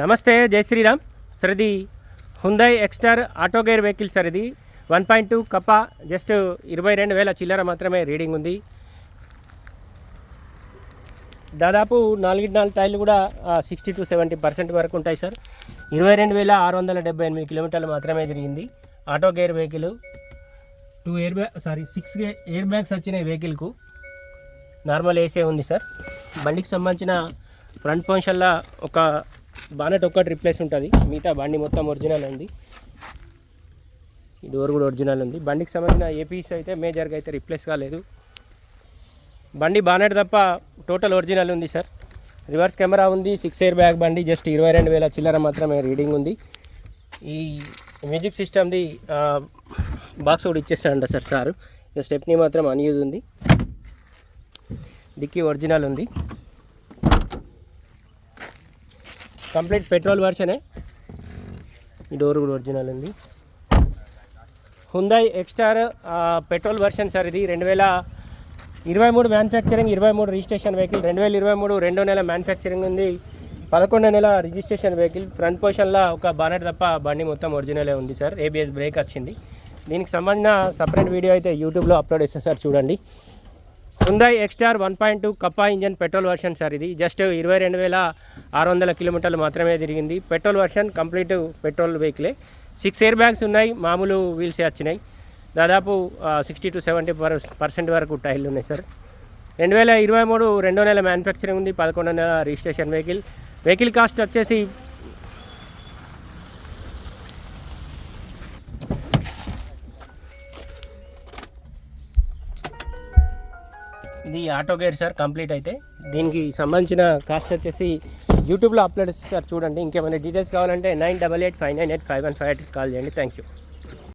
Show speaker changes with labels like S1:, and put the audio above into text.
S1: నమస్తే జై శ్రీరామ్. సార్ ఇది Hyundai Exter auto gear vehicle sir ఇది one point two Kappa just ఇరవై రెండు వేల చిల్లర మాత్రమే రీడింగ్ ఉంది. దాదాపు నాలుగు నాలుగు టైర్లు కూడా సిక్స్టీ టు సెవెంటీ పర్సెంట్ వరకు ఉంటాయి సార్. ఇరవై రెండు వేల ఆరు వందల డెబ్బై ఎనిమిది కిలోమీటర్లు మాత్రమే తిరిగింది auto gear vehicle two air bag sorry six air bags వచ్చిన వెహికల్కు నార్మల్ ఏసే ఉంది సార్. బండికి సంబంధించిన ఫ్రంట్ పొజిషన్లో ఒక బానెట్ ఒక్కటి రిప్లేస్ ఉంటుంది. మిగతా బండి మొత్తం ఒరిజినల్ ఉంది. ఈ డోర్ కూడా ఒరిజినల్ ఉంది. బండికి సంబంధించిన ఏపీస్ అయితే మేజర్గా అయితే రిప్లేస్ కాలేదు. బండి బానెట్ తప్ప టోటల్ ఒరిజినల్ ఉంది సార్ రివర్స్ కెమెరా ఉంది సిక్స్ ఎయిర్ బ్యాగ్ బండి జస్ట్ ఇరవై రెండు వేల చిల్లర మాత్రమే రీడింగ్ ఉంది. ఈ మ్యూజిక్ సిస్టమ్ది బాక్స్ కూడా ఇచ్చేస్తాడంట సార్. సారు స్టెప్ని మాత్రం అన్యూజ్ ఉంది. డిక్కీ ఒరిజినల్ ఉంది. కంప్లీట్ పెట్రోల్ వర్షనే. ఈ డోర్ కూడా ఒరిజినల్ ఉంది. Hyundai Exter petrol version sir ఇది. రెండు వేల ఇరవై మూడు మ్యానుఫ్యాక్చరింగ్ ఇరవై మూడు రిజిస్ట్రేషన్ వెహికల్ రెండు వేల ఇరవై మూడు రెండో నెల మ్యానుఫ్యాక్చరింగ్ ఉంది. పదకొండో నెల రిజిస్ట్రేషన్ వెహికల్ ఫ్రంట్ పొజిషన్లో ఒక బానెట్ తప్ప బండి మొత్తం ఒరిజినలే ఉంది సార్. ఏబిఎస్ బ్రేక్ వచ్చింది. దీనికి సంబంధించిన సపరేట్ వీడియో అయితే యూట్యూబ్లో అప్లోడ్ చేస్తాను సార్. చూడండి. Hyundai Exter one point two Kappa engine petrol version sir ఇది జస్ట్ ఇరవై రెండు వేల ఆరు వందల కిలోమీటర్లు మాత్రమే తిరిగింది. పెట్రోల్ వర్షన్ కంప్లీట్ పెట్రోల్ వెహికలే సిక్స్ ఎయిర్ బ్యాగ్స్ ఉన్నాయి మామూలు వీల్సే వచ్చినాయి. దాదాపు sixty to seventy per percent వరకు టైర్లు ఉన్నాయి సార్ రెండు వేల ఇరవై మూడు రెండో నెల మ్యానుఫ్యాక్చరింగ్ ఉంది పదకొండో నెల రిజిస్ట్రేషన్ వెహికల్ వెహికల్ కాస్ట్ వచ్చేసి ఇది ఆటో గేర్ సార్ కంప్లీట్ అయితే. దీనికి సంబంధించిన కాస్ట్ వచ్చేసి యూట్యూబ్లో అప్లోడ్ చేస్తారు చూడండి. ఇంకేమైనా డీటెయిల్స్ కావాలంటే nine double eight five nine eight five one five eight call చేయండి. Thank you